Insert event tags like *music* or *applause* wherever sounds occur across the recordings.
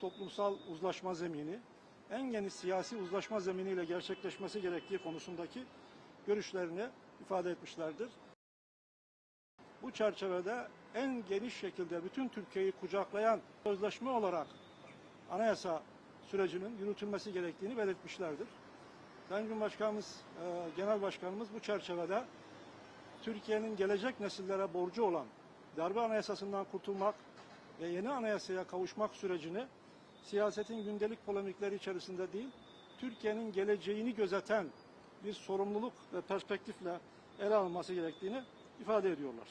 toplumsal uzlaşma zemini, en geniş siyasi uzlaşma zeminiyle gerçekleşmesi gerektiği konusundaki görüşlerini ifade etmişlerdir. Bu çerçevede en geniş şekilde bütün Türkiye'yi kucaklayan sözleşme olarak anayasa sürecinin yürütülmesi gerektiğini belirtmişlerdir. Sayın Cumhurbaşkanımız, e, Genel Başkanımız bu çerçevede Türkiye'nin gelecek nesillere borcu olan darbe anayasasından kurtulmak ve yeni anayasaya kavuşmak sürecini siyasetin gündelik polemikleri içerisinde değil, Türkiye'nin geleceğini gözeten bir sorumluluk ve perspektifle ele alınması gerektiğini ifade ediyorlar.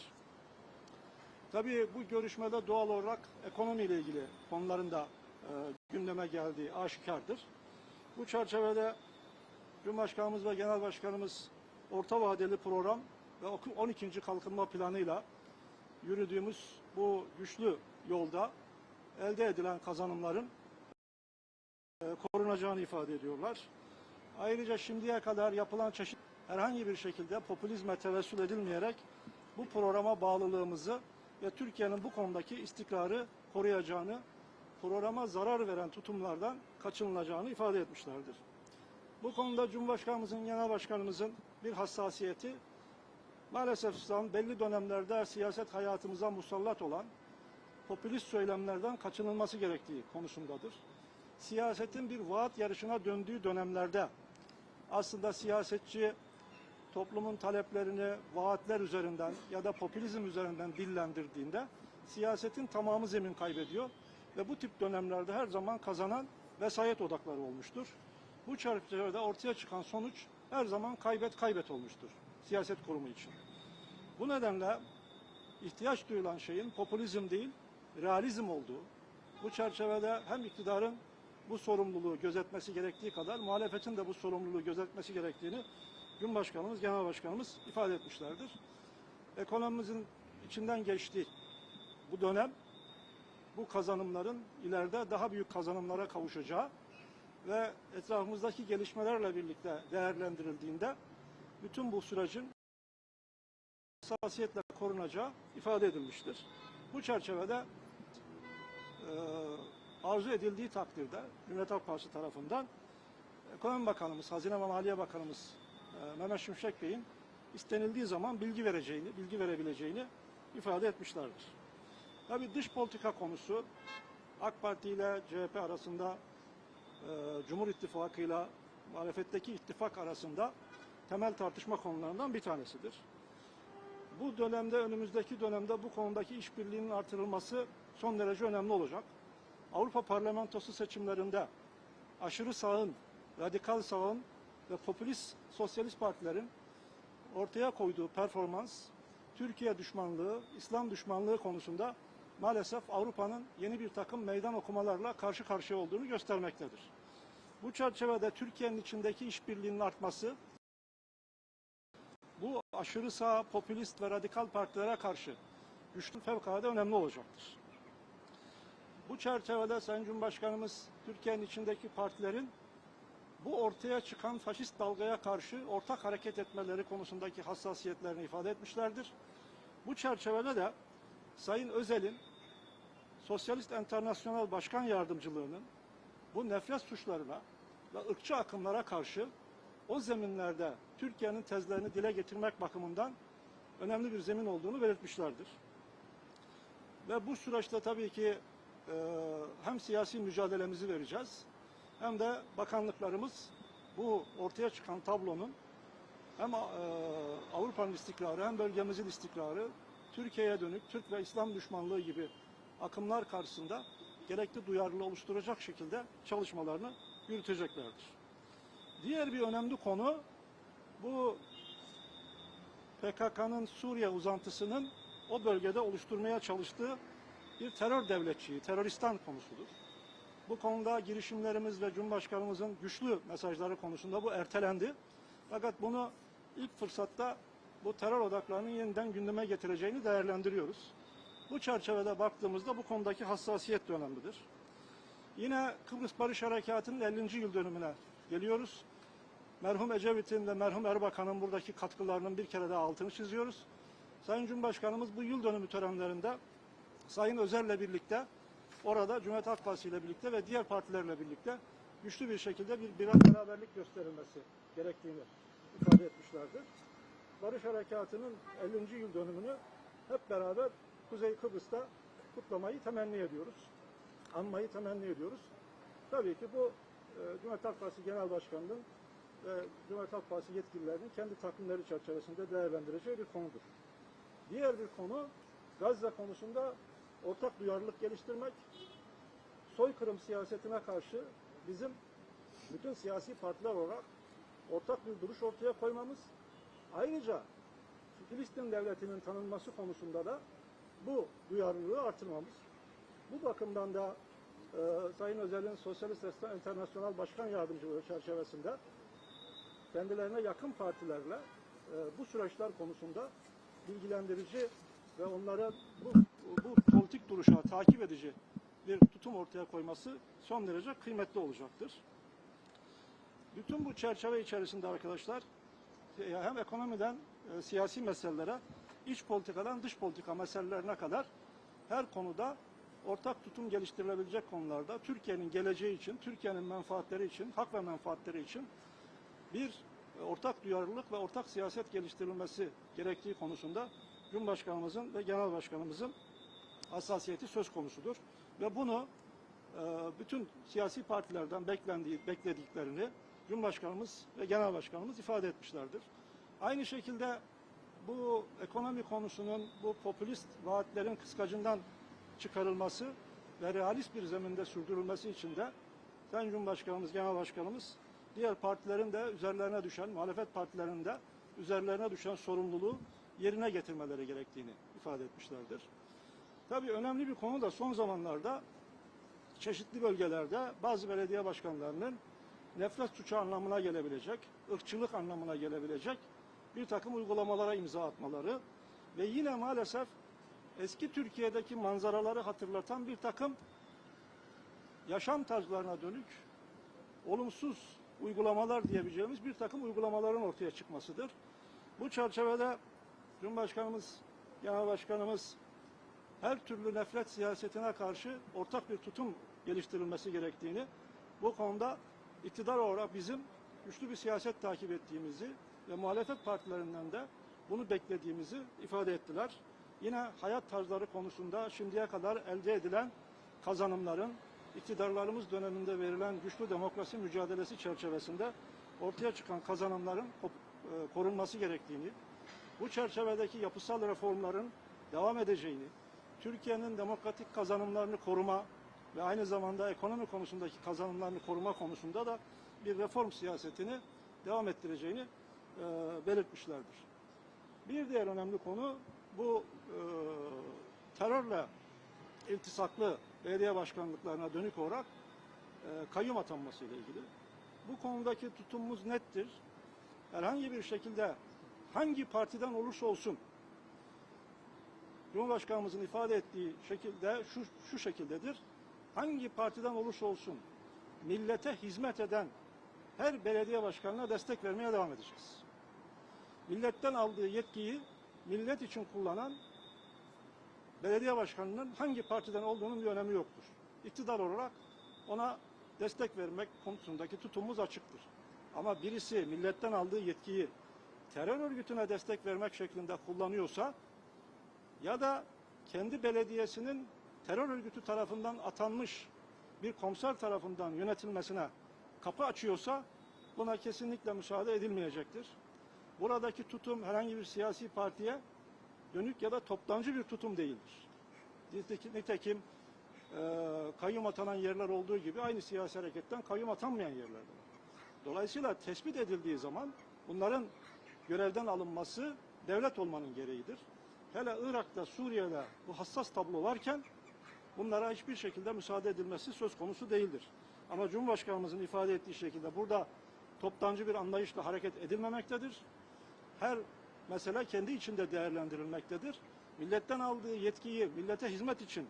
Tabii bu görüşmede doğal olarak ekonomiyle ilgili konuların da e, gündeme geldiği aşikardır. Bu çerçevede Cumhurbaşkanımız ve Genel Başkanımız orta vadeli program ve 12. kalkınma planıyla yürüdüğümüz bu güçlü yolda elde edilen kazanımların korunacağını ifade ediyorlar. Ayrıca şimdiye kadar yapılan çeşit herhangi bir şekilde popülizme tevessül edilmeyerek bu programa bağlılığımızı ve Türkiye'nin bu konudaki istikrarı koruyacağını, programa zarar veren tutumlardan kaçınılacağını ifade etmişlerdir. Bu konuda Cumhurbaşkanımızın, Genel Başkanımızın bir hassasiyeti maalesef son belli dönemlerde siyaset hayatımıza musallat olan popülist söylemlerden kaçınılması gerektiği konusundadır. Siyasetin bir vaat yarışına döndüğü dönemlerde aslında siyasetçi toplumun taleplerini vaatler üzerinden ya da popülizm üzerinden dillendirdiğinde siyasetin tamamı zemin kaybediyor ve bu tip dönemlerde her zaman kazanan vesayet odakları olmuştur. Bu çerçevede ortaya çıkan sonuç her zaman kaybet kaybet olmuştur siyaset kurumu için. Bu nedenle ihtiyaç duyulan şeyin popülizm değil, realizm olduğu, bu çerçevede hem iktidarın bu sorumluluğu gözetmesi gerektiği kadar muhalefetin de bu sorumluluğu gözetmesi gerektiğini Cumhurbaşkanımız, Genel Başkanımız ifade etmişlerdir. Ekonomimizin içinden geçtiği bu dönem bu kazanımların ileride daha büyük kazanımlara kavuşacağı ve etrafımızdaki gelişmelerle birlikte değerlendirildiğinde bütün bu sürecin hassasiyetle korunacağı ifade edilmiştir. Bu çerçevede arzu edildiği takdirde Cumhuriyet Halk Partisi tarafından Ekonomi Bakanımız, Hazine ve Maliye Bakanımız e, Mehmet Şimşek Bey'in istenildiği zaman bilgi vereceğini, bilgi verebileceğini ifade etmişlerdir. Tabii dış politika konusu AK Parti ile CHP arasında e, Cumhur İttifakı ile muhalefetteki ittifak arasında temel tartışma konularından bir tanesidir. Bu dönemde, önümüzdeki dönemde bu konudaki işbirliğinin artırılması son derece önemli olacak. Avrupa Parlamentosu seçimlerinde aşırı sağın, radikal sağın ve popülist sosyalist partilerin ortaya koyduğu performans, Türkiye düşmanlığı, İslam düşmanlığı konusunda maalesef Avrupa'nın yeni bir takım meydan okumalarla karşı karşıya olduğunu göstermektedir. Bu çerçevede Türkiye'nin içindeki işbirliğinin artması, bu aşırı sağ, popülist ve radikal partilere karşı güçlü fevkalade önemli olacaktır. Bu çerçevede Sayın Cumhurbaşkanımız Türkiye'nin içindeki partilerin bu ortaya çıkan faşist dalgaya karşı ortak hareket etmeleri konusundaki hassasiyetlerini ifade etmişlerdir. Bu çerçevede de Sayın Özel'in Sosyalist Enternasyonel Başkan Yardımcılığının bu nefret suçlarına ve ırkçı akımlara karşı o zeminlerde Türkiye'nin tezlerini dile getirmek bakımından önemli bir zemin olduğunu belirtmişlerdir. Ve bu süreçte tabii ki e, hem siyasi mücadelemizi vereceğiz hem de bakanlıklarımız bu ortaya çıkan tablonun hem e, Avrupa'nın istikrarı hem bölgemizin istikrarı Türkiye'ye dönük Türk ve İslam düşmanlığı gibi akımlar karşısında gerekli duyarlılığı oluşturacak şekilde çalışmalarını yürüteceklerdir. Diğer bir önemli konu bu PKK'nın Suriye uzantısının o bölgede oluşturmaya çalıştığı bir terör devletçiyi, teröristan konusudur. Bu konuda girişimlerimiz ve Cumhurbaşkanımızın güçlü mesajları konusunda bu ertelendi. Fakat bunu ilk fırsatta bu terör odaklarının yeniden gündeme getireceğini değerlendiriyoruz. Bu çerçevede baktığımızda bu konudaki hassasiyet de önemlidir. Yine Kıbrıs Barış Harekatı'nın 50. yıl dönümüne geliyoruz. Merhum Ecevit'in ve merhum Erbakan'ın buradaki katkılarının bir kere daha altını çiziyoruz. Sayın Cumhurbaşkanımız bu yıl dönümü törenlerinde Sayın Özer'le birlikte orada Cumhuriyet Halk Partisi ile birlikte ve diğer partilerle birlikte güçlü bir şekilde bir biraz beraberlik gösterilmesi gerektiğini ifade etmişlerdir. Barış Harekatı'nın 50. yıl dönümünü hep beraber Kuzey Kıbrıs'ta kutlamayı temenni ediyoruz. Anmayı temenni ediyoruz. Tabii ki bu e, Cumhuriyet Halk Partisi Genel Başkanı'nın ve Cumhuriyet Halk Partisi yetkililerinin kendi takvimleri çerçevesinde değerlendireceği bir konudur. Diğer bir konu Gazze konusunda ortak duyarlılık geliştirmek, soykırım siyasetine karşı bizim bütün siyasi partiler olarak ortak bir duruş ortaya koymamız, ayrıca Filistin devletinin tanınması konusunda da bu duyarlılığı artırmamız. Bu bakımdan da e, Sayın Özel'in Sosyalist Esnaf Enternasyonel Başkan Yardımcılığı çerçevesinde kendilerine yakın partilerle e, bu süreçler konusunda bilgilendirici ve onlara bu, bu politik duruşa takip edici bir tutum ortaya koyması son derece kıymetli olacaktır. Bütün bu çerçeve içerisinde arkadaşlar e, hem ekonomiden e, siyasi meselelere, iç politikadan dış politika meselelerine kadar her konuda ortak tutum geliştirilebilecek konularda Türkiye'nin geleceği için, Türkiye'nin menfaatleri için, hak ve menfaatleri için bir e, ortak duyarlılık ve ortak siyaset geliştirilmesi gerektiği konusunda Cumhurbaşkanımızın ve Genel Başkanımızın hassasiyeti söz konusudur. Ve bunu e, bütün siyasi partilerden beklendiği, beklediklerini Cumhurbaşkanımız ve Genel Başkanımız ifade etmişlerdir. Aynı şekilde bu ekonomi konusunun bu popülist vaatlerin kıskacından çıkarılması ve realist bir zeminde sürdürülmesi için de Sayın Cumhurbaşkanımız, Genel Başkanımız diğer partilerin de üzerlerine düşen, muhalefet partilerinin de üzerlerine düşen sorumluluğu yerine getirmeleri gerektiğini ifade etmişlerdir. Tabii önemli bir konu da son zamanlarda çeşitli bölgelerde bazı belediye başkanlarının nefret suçu anlamına gelebilecek, ırkçılık anlamına gelebilecek bir takım uygulamalara imza atmaları ve yine maalesef eski Türkiye'deki manzaraları hatırlatan bir takım yaşam tarzlarına dönük olumsuz uygulamalar diyebileceğimiz bir takım uygulamaların ortaya çıkmasıdır. Bu çerçevede Cumhurbaşkanımız, Genel Başkanımız her türlü nefret siyasetine karşı ortak bir tutum geliştirilmesi gerektiğini, bu konuda iktidar olarak bizim güçlü bir siyaset takip ettiğimizi ve muhalefet partilerinden de bunu beklediğimizi ifade ettiler. Yine hayat tarzları konusunda şimdiye kadar elde edilen kazanımların iktidarlarımız döneminde verilen güçlü demokrasi mücadelesi çerçevesinde ortaya çıkan kazanımların e, korunması gerektiğini, bu çerçevedeki yapısal reformların devam edeceğini, Türkiye'nin demokratik kazanımlarını koruma ve aynı zamanda ekonomi konusundaki kazanımlarını koruma konusunda da bir reform siyasetini devam ettireceğini e, belirtmişlerdir. Bir diğer önemli konu bu e, terörle iltisaklı belediye başkanlıklarına dönük olarak e, kayyum atanması ile ilgili. Bu konudaki tutumumuz nettir. Herhangi bir şekilde hangi partiden olursa olsun Cumhurbaşkanımızın ifade ettiği şekilde şu, şu şekildedir. Hangi partiden olursa olsun millete hizmet eden her belediye başkanına destek vermeye devam edeceğiz. Milletten aldığı yetkiyi millet için kullanan belediye başkanının hangi partiden olduğunun bir önemi yoktur. İktidar olarak ona destek vermek konusundaki tutumumuz açıktır. Ama birisi milletten aldığı yetkiyi terör örgütüne destek vermek şeklinde kullanıyorsa ya da kendi belediyesinin terör örgütü tarafından atanmış bir komiser tarafından yönetilmesine kapı açıyorsa buna kesinlikle müsaade edilmeyecektir. Buradaki tutum herhangi bir siyasi partiye dönük ya da toptancı bir tutum değildir. Nitekim, e, kayyum atanan yerler olduğu gibi aynı siyasi hareketten kayyum atanmayan yerler de var. Dolayısıyla tespit edildiği zaman bunların görevden alınması devlet olmanın gereğidir. Hele Irak'ta, Suriye'de bu hassas tablo varken bunlara hiçbir şekilde müsaade edilmesi söz konusu değildir. Ama Cumhurbaşkanımızın ifade ettiği şekilde burada toptancı bir anlayışla hareket edilmemektedir. Her mesele kendi içinde değerlendirilmektedir. Milletten aldığı yetkiyi millete hizmet için e,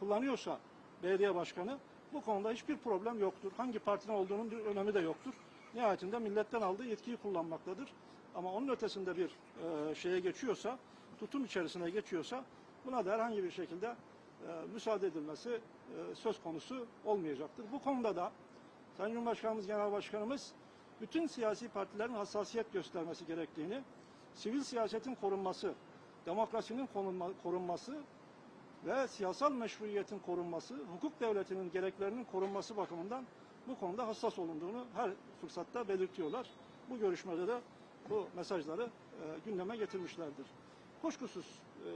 kullanıyorsa belediye başkanı bu konuda hiçbir problem yoktur. Hangi partinin olduğunun bir önemi de yoktur. Nihayetinde milletten aldığı yetkiyi kullanmaktadır. Ama onun ötesinde bir e, şeye geçiyorsa, tutum içerisine geçiyorsa buna da herhangi bir şekilde müsaade edilmesi e, söz konusu olmayacaktır. Bu konuda da Sayın Cumhurbaşkanımız, Genel Başkanımız bütün siyasi partilerin hassasiyet göstermesi gerektiğini, sivil siyasetin korunması, demokrasinin korunma- korunması ve siyasal meşruiyetin korunması, hukuk devletinin gereklerinin korunması bakımından bu konuda hassas olunduğunu her fırsatta belirtiyorlar. Bu görüşmede de bu mesajları e, gündeme getirmişlerdir. Kuşkusuz e,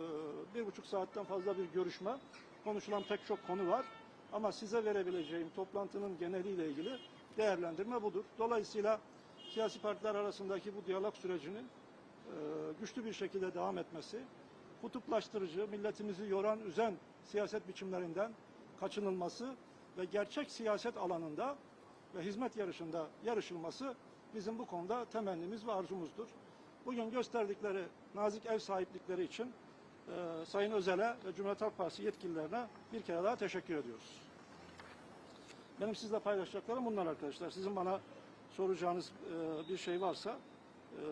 bir buçuk saatten fazla bir görüşme, konuşulan pek çok konu var. Ama size verebileceğim toplantının geneliyle ilgili değerlendirme budur. Dolayısıyla siyasi partiler arasındaki bu diyalog sürecinin e, güçlü bir şekilde devam etmesi, kutuplaştırıcı, milletimizi yoran, üzen siyaset biçimlerinden kaçınılması ve gerçek siyaset alanında ve hizmet yarışında yarışılması bizim bu konuda temennimiz ve arzumuzdur. Bugün gösterdikleri nazik ev sahiplikleri için e, Sayın Özel'e ve Cumhuriyet Halk Partisi yetkililerine bir kere daha teşekkür ediyoruz. Benim sizle paylaşacaklarım bunlar arkadaşlar. Sizin bana soracağınız e, bir şey varsa e,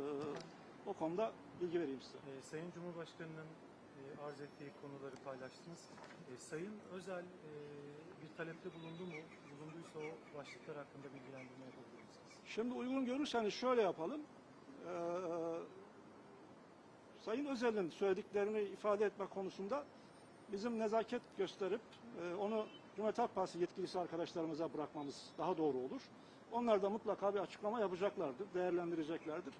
o konuda bilgi vereyim size. Ee, Sayın Cumhurbaşkanı'nın e, arz ettiği konuları paylaştınız. Ee, Sayın Özel e, bir talepte bulundu mu? Bulunduysa o başlıklar hakkında bilgilendirme yapabilir misiniz? Şimdi uygun görürseniz şöyle yapalım. Ee, Sayın Özel'in söylediklerini ifade etme konusunda bizim nezaket gösterip e, onu Cumhuriyet Halk Partisi yetkilisi arkadaşlarımıza bırakmamız daha doğru olur. Onlar da mutlaka bir açıklama yapacaklardır, değerlendireceklerdir.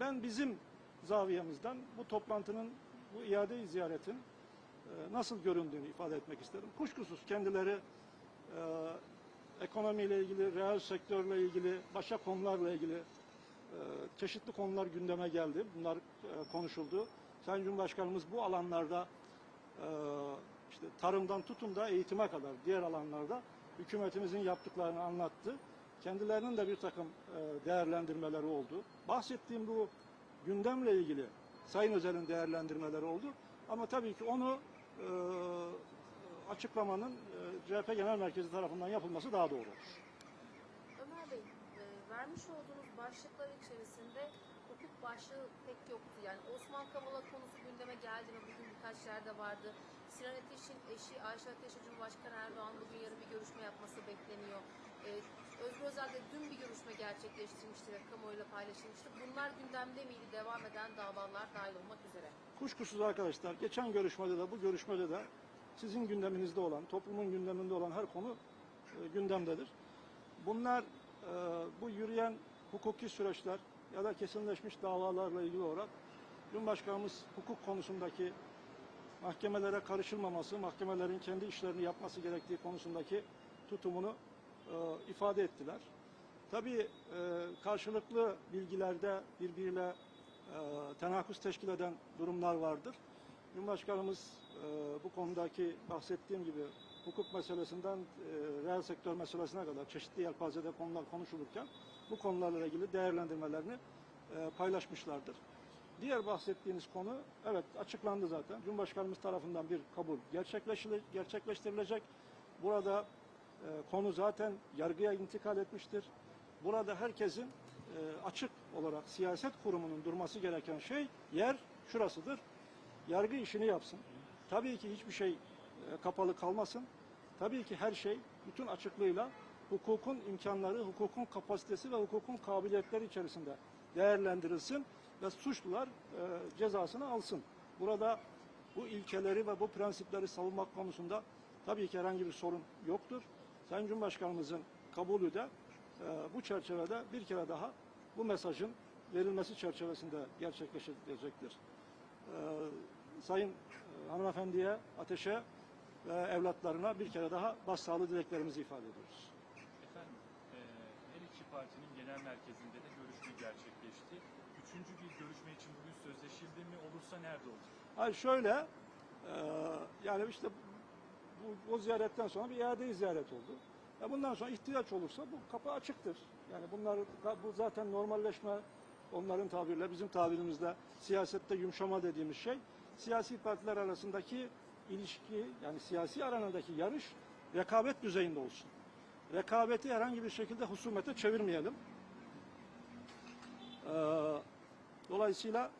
Ben bizim zaviyemizden bu toplantının, bu iade ziyaretin e, nasıl göründüğünü ifade etmek isterim. Kuşkusuz kendileri e, ekonomiyle ilgili, reel sektörle ilgili, başka konularla ilgili e, çeşitli konular gündeme geldi. Bunlar e, konuşuldu. Sayın Cumhurbaşkanımız bu alanlarda e, işte tarımdan tutun da eğitime kadar diğer alanlarda hükümetimizin yaptıklarını anlattı. Kendilerinin de bir takım e, değerlendirmeleri oldu. Bahsettiğim bu gündemle ilgili Sayın Özel'in değerlendirmeleri oldu. Ama tabii ki onu e, açıklamanın e, CHP Genel Merkezi tarafından yapılması daha doğru olur. Ömer Bey, e, vermiş olduğunuz başlıklar içerisinde hukuk başlığı pek yoktu. Yani Osman Kavala konusu gündeme geldi mi? Bugün birkaç yerde vardı. Sinan Ateş'in eşi Ayşe Ateş'e Cumhurbaşkanı Erdoğan bugün yarın bir görüşme yapması bekleniyor. E, Özgür Özel de dün bir görüşme gerçekleştirmişti ve kamuoyuyla paylaşılmıştı. Bunlar gündemde miydi? Devam eden davalar dahil olmak üzere. Kuşkusuz arkadaşlar geçen görüşmede de bu görüşmede de sizin gündeminizde olan, toplumun gündeminde olan her konu e, gündemdedir. Bunlar e, bu yürüyen hukuki süreçler ya da kesinleşmiş davalarla ilgili olarak Cumhurbaşkanımız hukuk konusundaki mahkemelere karışılmaması, mahkemelerin kendi işlerini yapması gerektiği konusundaki tutumunu e, ifade ettiler. Tabii e, karşılıklı bilgilerde birbiriyle e, tenakuz teşkil eden durumlar vardır. Cumhurbaşkanımız bu konudaki bahsettiğim gibi hukuk meselesinden e, reel sektör meselesine kadar çeşitli yelpazede konular konuşulurken bu konularla ilgili değerlendirmelerini e, paylaşmışlardır. Diğer bahsettiğiniz konu evet açıklandı zaten. Cumhurbaşkanımız tarafından bir kabul gerçekleştirilecek. Burada e, konu zaten yargıya intikal etmiştir. Burada herkesin e, açık olarak siyaset kurumunun durması gereken şey yer şurasıdır. Yargı işini yapsın. Tabii ki hiçbir şey e, kapalı kalmasın. Tabii ki her şey bütün açıklığıyla hukukun imkanları, hukukun kapasitesi ve hukukun kabiliyetleri içerisinde değerlendirilsin ve suçlular e, cezasını alsın. Burada bu ilkeleri ve bu prensipleri savunmak konusunda tabii ki herhangi bir sorun yoktur. Sayın Cumhurbaşkanımızın kabulü de e, bu çerçevede bir kere daha bu mesajın verilmesi çerçevesinde gerçekleşecektir. Sayın hanımefendiye, ateşe ve evlatlarına bir kere daha başsağlığı dileklerimizi ifade ediyoruz. Efendim, eee, her iki partinin genel merkezinde de görüşme gerçekleşti. Üçüncü bir görüşme için bugün sözleşildi mi? Olursa nerede olur? Hayır şöyle, e, yani işte bu, bu ziyaretten sonra bir iade ziyaret oldu. Ya bundan sonra ihtiyaç olursa bu kapı açıktır. Yani bunlar bu zaten normalleşme onların tabirle bizim tabirimizde siyasette yumuşama dediğimiz şey siyasi partiler arasındaki ilişki yani siyasi aranadaki yarış rekabet düzeyinde olsun. Rekabeti herhangi bir şekilde husumete çevirmeyelim. Ee, dolayısıyla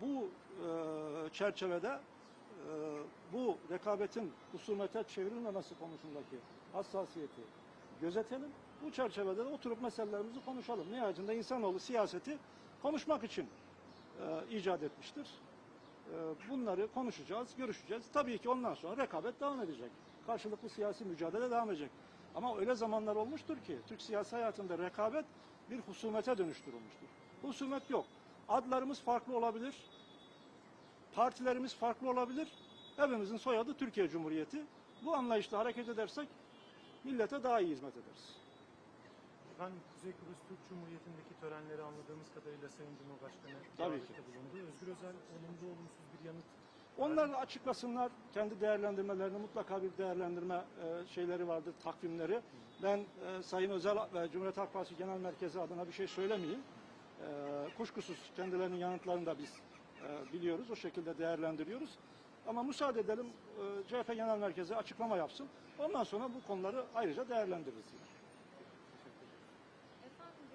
bu e, çerçevede e, bu rekabetin husumete çevrilmemesi konusundaki hassasiyeti gözetelim. Bu çerçevede de oturup meselelerimizi konuşalım. Nihayetinde insanoğlu siyaseti konuşmak için e, icat etmiştir. E, bunları konuşacağız, görüşeceğiz. Tabii ki ondan sonra rekabet devam edecek. Karşılıklı siyasi mücadele devam edecek. Ama öyle zamanlar olmuştur ki Türk siyasi hayatında rekabet bir husumete dönüştürülmüştür. Husumet yok. Adlarımız farklı olabilir. Partilerimiz farklı olabilir. Hepimizin soyadı Türkiye Cumhuriyeti. Bu anlayışla hareket edersek millete daha iyi hizmet ederiz. Efendim Kuzey Kıbrıs Türk Cumhuriyeti'ndeki törenleri anladığımız kadarıyla Sayın Cumhurbaşkanı Tabii davette bulundu. Özgür Özel olumlu olumsuz bir yanıt Onlar da açıklasınlar. Kendi değerlendirmelerini mutlaka bir değerlendirme e, şeyleri vardır, takvimleri. Ben e, Sayın Özel ve Cumhuriyet Halk Partisi Genel Merkezi adına bir şey söylemeyeyim. E, kuşkusuz kendilerinin yanıtlarını da biz e, biliyoruz. O şekilde değerlendiriyoruz. Ama müsaade edelim e, CHP Genel Merkezi açıklama yapsın. Ondan sonra bu konuları ayrıca değerlendiririz. yine.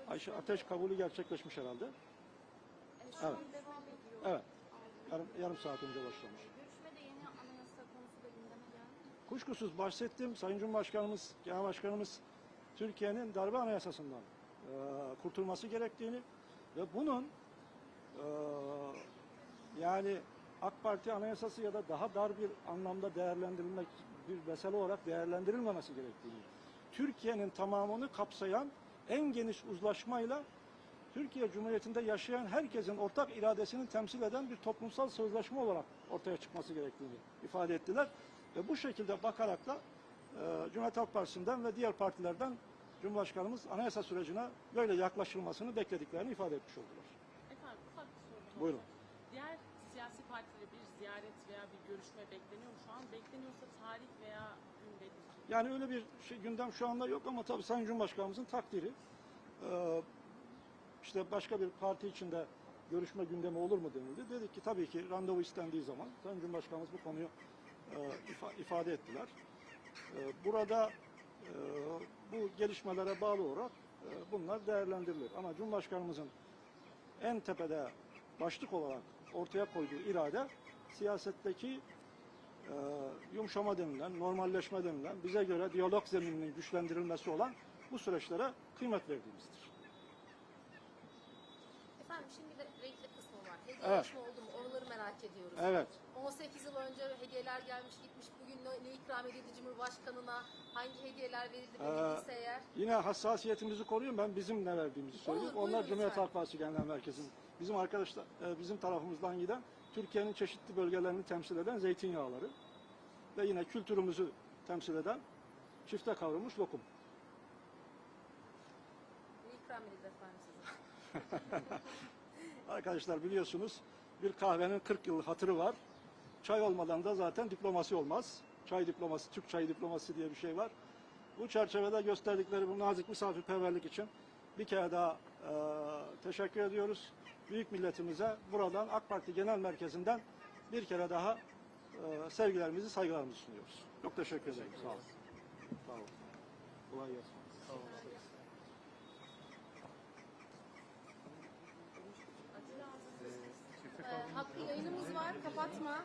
Ayşe Ateş kabulü gerçekleşmiş herhalde. Evet. Evet. Yarım, yarım saat önce başlamış. Kuşkusuz bahsettim. Sayın Cumhurbaşkanımız, Genel Başkanımız Türkiye'nin darbe anayasasından e, kurtulması gerektiğini ve bunun e, yani AK Parti anayasası ya da daha dar bir anlamda değerlendirilmek bir mesele olarak değerlendirilmemesi gerektiğini, Türkiye'nin tamamını kapsayan en geniş uzlaşmayla Türkiye Cumhuriyeti'nde yaşayan herkesin ortak iradesini temsil eden bir toplumsal sözleşme olarak ortaya çıkması gerektiğini ifade ettiler. Ve bu şekilde bakarak da e, Cumhuriyet Halk Partisi'nden ve diğer partilerden Cumhurbaşkanımız anayasa sürecine böyle yaklaşılmasını beklediklerini ifade etmiş oldular. Efendim ufak bir olacak. Buyurun. Diğer siyasi partilere bir ziyaret veya bir görüşme bekleniyor mu şu an? Bekleniyorsa tarih veya. Yani öyle bir şey, gündem şu anda yok ama tabii Sayın Cumhurbaşkanımızın takdiri e, işte başka bir parti içinde görüşme gündemi olur mu denildi. Dedik ki tabii ki randevu istendiği zaman Sayın Cumhurbaşkanımız bu konuyu e, ifa- ifade ettiler. E, burada e, bu gelişmelere bağlı olarak e, bunlar değerlendirilir. Ama Cumhurbaşkanımızın en tepede başlık olarak ortaya koyduğu irade siyasetteki yumuşama denilen, normalleşme denilen, bize göre diyalog zemininin güçlendirilmesi olan bu süreçlere kıymet verdiğimizdir. Efendim şimdi de renkli kısmı var. Hediyeleşme oldu mu? Oraları merak ediyoruz. Evet. 18 yıl önce hediyeler gelmiş gitmiş. Bugün ne, ne ikram edildi Cumhurbaşkanı'na? Hangi hediyeler verildi bilgiyse eğer? Yine hassasiyetimizi koruyun. Ben bizim ne verdiğimizi söyleyeyim. Olur, Onlar Cumhuriyet. Halk Partisi Genel Merkezi'nin bizim arkadaşlar e, bizim tarafımızdan giden Türkiye'nin çeşitli bölgelerini temsil eden zeytinyağları ve yine kültürümüzü temsil eden çifte kavrulmuş lokum. İkram? *laughs* Arkadaşlar biliyorsunuz bir kahvenin 40 yıl hatırı var. Çay olmadan da zaten diplomasi olmaz. Çay diploması, Türk çayı diploması diye bir şey var. Bu çerçevede gösterdikleri bu nazik misafirperverlik için bir kere daha e, teşekkür ediyoruz. Büyük milletimize buradan AK Parti Genel Merkezi'nden bir kere daha e, sevgilerimizi, saygılarımızı sunuyoruz. Çok teşekkür ederim. Sağ olun. Sağ olun. Kolay gelsin. çifte Ee, Hakkı yayınımız var. Kapatma.